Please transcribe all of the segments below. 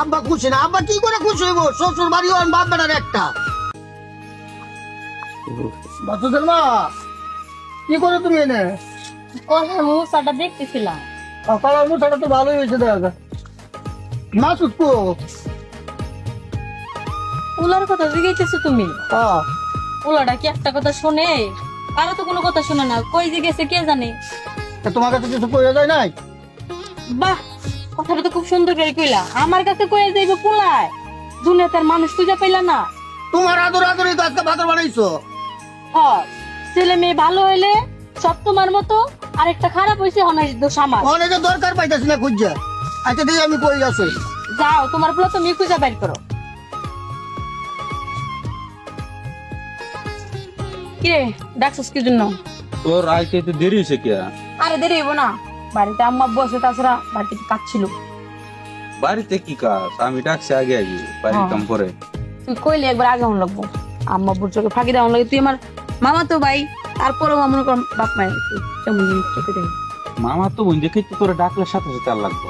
আব্বা খুশি না। আব্বা কি করে খুশি হইব? শ্বশুর বাড়ি হন বাপ বেটার একটা। বাসুদের মা কি করে তুমি এনে? হ্যাঁ দেখতেছিলাম। কালার মুঠাটা তো ভালোই হয়েছে দেখা যায় মাসুদ উলার কথা জিজ্ঞেসছো তুমি? হ্যাঁ। উলাটা কি একটা কথা শোনে? আরও তো কোনো কথা শোনে না। কই যে গেছে কে জানে? তা তোমার কাছে কিছু কইয়া যায় নাই? বাহ! কথাটা তো খুব সুন্দর করে কইলা। আমার কাছে কয়ে যাইবে পোলায়। দুনিয়াতে মানুষ খুঁজে পাইলা না। তোমার আদর আদরই তো আজকে ভাতর বানাইছো। হ ছেলে মেয়ে ভালো হইলে সব তোমার মতো আরেকটা খারাপ হয়েছে অনেক দোষ আমার। অনেকে দরকার পাইতেছি না খুঁজছে আচ্ছা দিয়ে আমি কই আছি? যাও তোমার পোলা তুমি খুঁজে বাইর করো। কিরে ডাকছিস কি জন্য? তোর আইতে তো দেরি হয়েছে কি আরে দেরি হইব না। বাড়িতে আম্মা বসে তাছাড়া বাড়িতে একটু কাজ ছিল? বাড়িতে কি কাজ? আমি ডাকছি আগে আগে বাড়ির হ্যাঁ। কাম করে। তুই কইলে একবার আগে হন লাগবো। আম্মা বুড় চোখে ফাঁকি দেওয়া লাগে তুই আমার মামা তো ভাই তারপরেও আমার মনে কর বাপ মায়ের কেমন জিনিস চোখে মামা তো বোন দেখে তো তোরা ডাকলে সাথে সাথে আর লাগবো।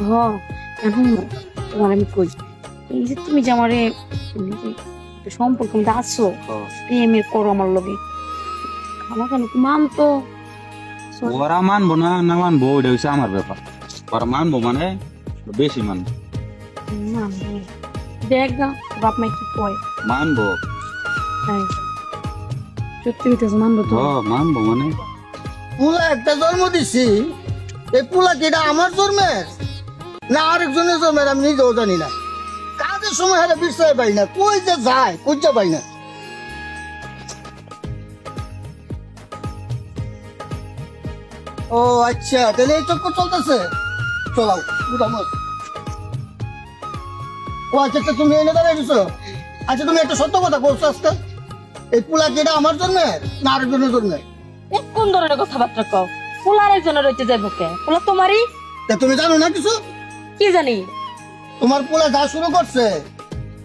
হ এখন তোমার আমি কই? এই যে তুমি যে আমারে সম্পর্ক মধ্যে আছো প্রেমের করো আমার লগে। আমার কেন? তুমি মানতো ওরা মানবো না না মানবো ওইটা হচ্ছে আমার ব্যাপার। ওরা মানবো মানে বেশি মানবো। দেখ গা বাপ মাই কি কয়? মানবো। সত্যি হইতেছে মানবো তো? ও মানবো মানে। পুলা একটা জন্ম দিছি এই পুলা কি এটা আমার জন্মের? না আরেকজনের জন্মের আমি নিজেও জানি না। কাজের সময় হলে বিষয় পাই না কই যে যায় খুঁজতে পাই না। ও আচ্ছা তাহলে এই চক্কর চলতেছে। চলাও ও আচ্ছা আচ্ছা, তুমি এনে আচ্ছা তুমি একটা সত্য কথা বলছো আজকে। এই পুলা আমার জন্মের না আরেকজনের জন্মের এ কোন ধরনের কথাবার্তা কও? পোলার একজন রইতে যাইব কে? পোলা তোমারই? তা তুমি জানো না কিছু? কি জানি? তোমার পোলা যা শুরু করছে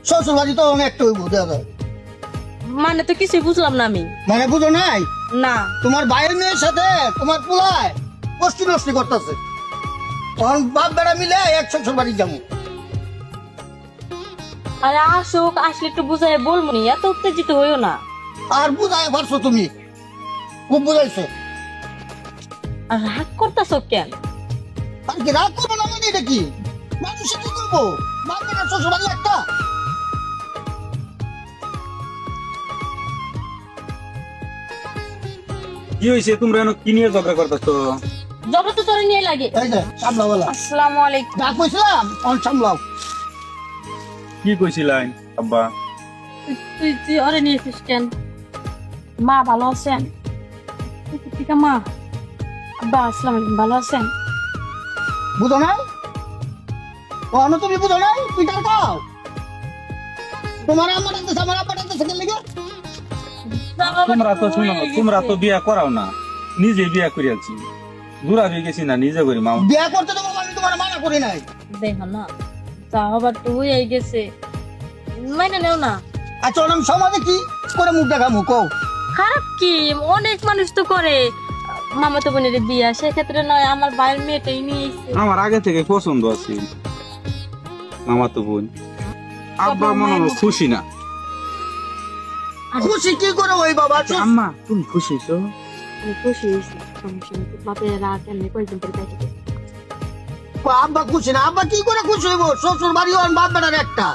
শ্বশুর বাড়ি তো অনেক একটা হইব যায়। মানে তো কিছুই বুঝলাম না আমি। মানে বুঝো নাই? না। তোমার ভাইয়ের মেয়ের সাথে তোমার পোলায় কষ্টি নষ্টি করতেছে। তখন বাপ বেড়া মিলে এক শ্বশুর বাড়ি যাব। আরে আসুক আসলে একটু বুঝাই বলব নি এত উত্তেজিত হইও না। আর বুঝায় পারছ তুমি? খুব বুঝাইছো। আর রাগ করতেছ কেন? আর কি রাগ করব না মানে এটা কি? মানুষ কি করব? বাপ বেড়া শ্বশুর বাড়ি একটা? কি হয়েছে তোমরা এনো কি নিয়ে ঝগড়া করতেছো? যত তো তোর নিয়ে লাগে। এই যে সামলাওয়ালা আসসালামু আলাইকুম। যা কইছিলাম অন সামলাও। কি কইছিলেন আব্বা। তুই- তুই তুই ওরে নিয়েছিস কেন? মা ভালো আছেন? ঠিক মা। আব্বা আসসালামু আলাইকুম ভালো আছেন? বুঝো নাই? অন তুমি বুঝো নাই? পিঠার খাও তোমার আমার আমার আনতেছে কেন লেগে তোমরা তো শুনো তোমরা তো বিয়া করাও না। নিজে বিয়া করে আছি দূরা হয়ে গেছি না নিজে করি মামা বিয়া করতে তো আমি তোমার মানা করি নাই। দেখ না তা আবার তো হয়ে গেছে। মাইনে নেও না। আচ্ছা ওরম সমাজে কি করে মুখ দেখামু কও? খারাপ কি? অনেক মানুষ তো করে। মামা তো বোনের বিয়া সেক্ষেত্রে নয় আমার ভাইয়ের মেয়েটাই নিয়ে আমার আগে থেকে পছন্দ আছে। মামা তো বোন আব্বা মনে হলো খুশি না। খুশি কি করে ওই বাবা? চুপ। আম্মা তুমি খুশি হইছো আমি খুশি হয়েছি সমস্যা নেই। বাপের রাগ এমনি কয়েকদিন পরে দেবে। আব্বা খুশি না আব্বা কি করে খুশি হইব? শ্বশুর বাড়ি হন বাপ বেটার একটা।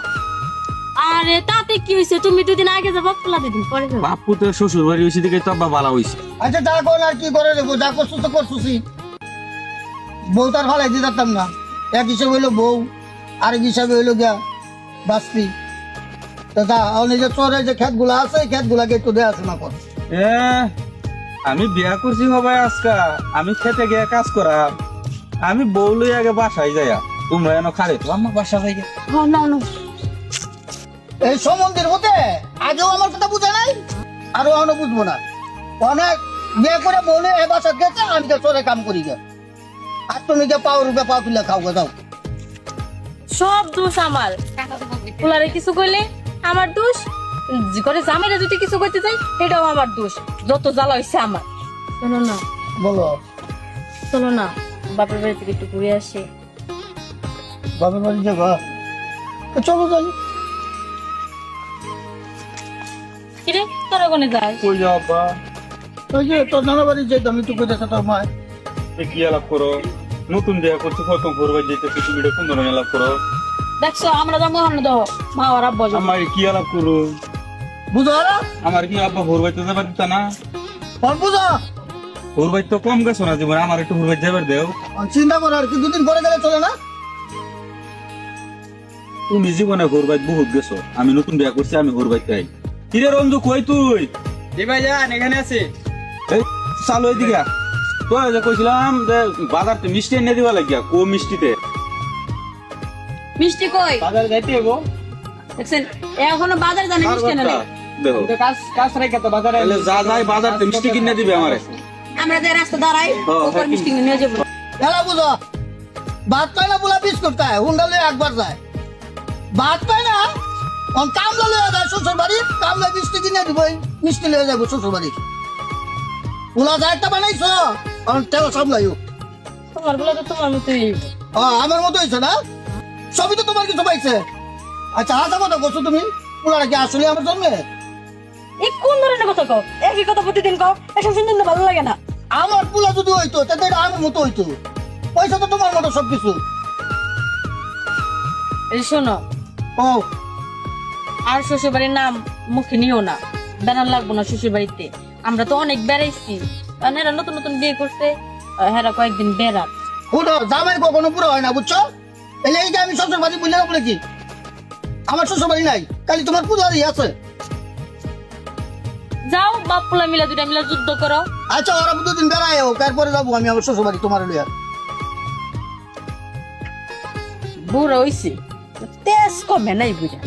আরে তাতে কি হয়েছে তুমি দুদিন আগে যাব পোলা দুদিন পরে যাব বাপু তো শ্বশুর বাড়ি হয়েছে দিকে তো আব্বা ভালো হয়েছে আচ্ছা যা কোন আর কি করে দেবো? যা করছ তো করছোসি। বউ তার ভালাই দিতে পারতাম না। এক হিসাবে হইল বউ আরেক হিসাবে হইল গিয়া বাস্তি। তা যা অনেক যে চরে যে খেতগুলা আছে এই খেত গুলাকে একটু দেয়া শোনা কর। এ আমি বিয়া করছি হবাই আজকা আমি খেতে গিয়ে কাজ করা আমি বউলই আগে বাসায় যাইয়া তোমরা এনে খালে তো আমার বাসা যাই হ্যাঁ না না। এই সম্বন্ধের মধ্যে আগেও আমার কথা বুঝে নাই আরও এখনও বুঝব না। অনেক বিয়ে করে বলে এ বাসা গেছে আমি তো চরে কাম করি গে আর তুমি গে পাও রূপে পা তুলে খাও গে যাও। সব দোষ আমার। পোলারে কিছু করলে আমার দোষ? করে জামাইরা যদি কিছু করতে চাই এটাও আমার দোষ। যত জ্বালা হয়েছে আমার। শোনো না। বলো। চলো না। বাপের বাড়ি থেকে একটু ঘুরে আসি। বাবার বাড়ি যাবা? চলো যাই। কিরে তোরা কোনে যাস? কই যাও আব্বা? ওই যে তোর নানা বাড়ি দেখা মায়। কি আলাপ করো? নতুন বিয়া করছি প্রথম ঘুরবার যেতেছি তুমি এটা কোন ধরনের আলাপ করো। দেখছ আমরা যাব হান্ন দাও মা আর আব্বা যাব আমার কি আলাপ করো? বুঝো আমার কি আব্বা ঘুরবাইতে যাবার দিতা না? ফোন বুঝো? ঘুরবাই তো কম গেছো না জীবন আমার একটু ঘুরবাই যাবার দেও। চিন্তা করো আর কি দুদিন পরে গেলে চলে না? তুমি জীবনে ঘুরবাই বহুত গেছো। আমি নতুন বিয়া করছি আমি ঘুরবাই চাই কিরে রঞ্জু কই তুই? জি ভাইজান এখানে আছি। এই চালু এদিকে যে কইছিলাম যে বাজারতে মিষ্টি এনে দিবা লাগিয়া কো মিষ্টিতে? মিষ্টি কই? বাজারে যাইতে হব দেখছেন এখনও বাজার জানি মিষ্টি না দেখো। তো কাজ কাজ রেখে তো বাজারে তাহলে যা যাই বাজারতে মিষ্টি কিনে দিবে আমারে। আমরা যে রাস্তা দাঁড়াই ওপর হ্যাঁ, মিষ্টি নিয়ে যাব। এলা বুঝো ভাত পায় না বলা বিস্কুট খায়? হুন্ডালে একবার যায়। ভাত পায় না অন কামলা লয়ে যায় শ্বশুর বাড়ি কামলা মিষ্টি কিনে দিব মিষ্টি লয়ে যাব শ্বশুর বাড়ি পোলা যায় একটা বানাইছো অন তেল সামলাইও। তোমার বলে তো তোমার মতোই। ও, আমার মতো হয়েছে না? সবই তো তোমার কিছু পাইছে। আচ্ছা হাসা কথা করছ তুমি? পোলাটা কি আসলে আমার জন্মে এই কোন ধরনের কথা কও? একই কথা প্রতিদিন কও এসব শুনতে ভালো লাগে না। আমার পোলা যদি হইতো এটা আমার মতো হইতো। পয়সা তো তোমার মতো সবকিছু। এই শোনো। ও। আর শ্বশুর বাড়ির নাম মুখে নিও না। বেড়ান লাগবো না শ্বশুর বাড়িতে আমরা তো অনেক বেড়াইছি। কারণ এরা নতুন নতুন বিয়ে করছে। হেরা কয়েকদিন বুঝো জামাই কখনো পুরো হয় না বুঝছ? এই যে আমি শ্বশুর বাড়ি বুঝলে বলেছি? আমার শ্বশুর বাড়ি নাই কালি তোমার পূজারি আছে। যাও বাপ পোলা মিলা দুটা মিলা যুদ্ধ করো। আচ্ছা ওরা দুদিন বেড়ায় হোক তারপরে যাব আমি আমার শ্বশুর বাড়ি তোমার লইয়া। বুড়ো হইছি তেজ কমে নাই বুঝা